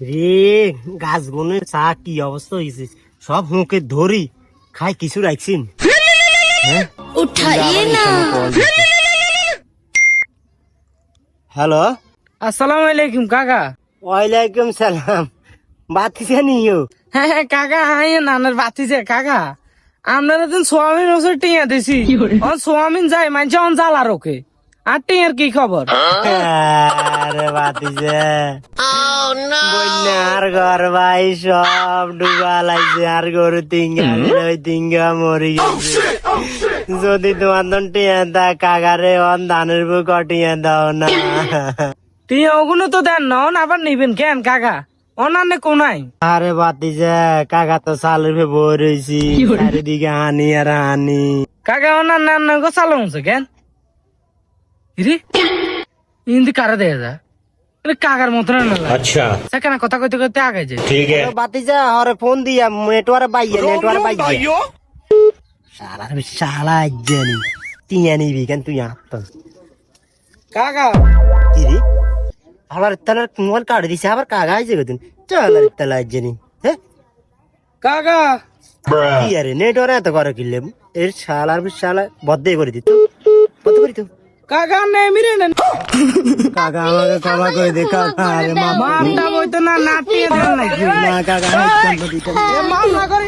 রে গাছগুনে চা কি অবস্থা হয়েছে সব হুঁকে ধরি খাই কিছু রাখছি হ্যাঁ? হ্যালো? আসসালামু আলাইকুম কাকা। ওয়ালাইকুম সালাম। বাতিছে হ্যাঁ, হ্যাঁ কাকা হ্যাঁ, হাই নানার বাতিছে কাকা। আমরা তো সোয়াবিন ওষুধ টিয়া দিছি ও সোয়াবিন যাই মানছে অন জ্বালা রোকে আর টিয়ার কি খবর? আরে বাতিছে। বন্যার ঘর ভাই সব ডুবা লাগছে। আর গরু তিঙ্গা ওই তিঙ্গা মরি গেছে। যদি তোমার দন টিয়া দা কাগারে অন ধানের বুক টিয়া দাও না। টিয়া ওগুলো তো দেন না অন আবার নিবেন কেন কাকা? অনান্নে কোনাই আরে বাতিছে কাকা তো সালের ভে বই রয়েছি। চারিদিকে হানি আর হানি। কাকা আন্না গো চালো কেন? ইরে ইন্দি কারা দেয়া যা আরে কাকার মতন আচ্ছা। সেখানে কথা কইতে কইতে আগে যায় বাতিছে হরে ফোন দিয়া নেটওয়ার্ক বাইয়ে নেটওয়ার্ক বাইয়ে। শালা শালা জানি টিয়া নিবি কেন তুই আত্ম কাকা। কি রে? আবার মোবাইল কাট দিছে আবার কাগা আইছে চল জানি হ্যাঁ? কাকা। কি আরে নেটওয়ার্ক এত করে কিনলে? এর শালার শালা বদ্ধ করে দিত। বদ্ধ করি তো কাকা নেই মিরে নেন কাকা আমাকে ক্ষমা করে দে কাকা আরে মা মামটা বইতো না নাটিয়ে দেন নাকি না কাকা আমি এ মাম না করে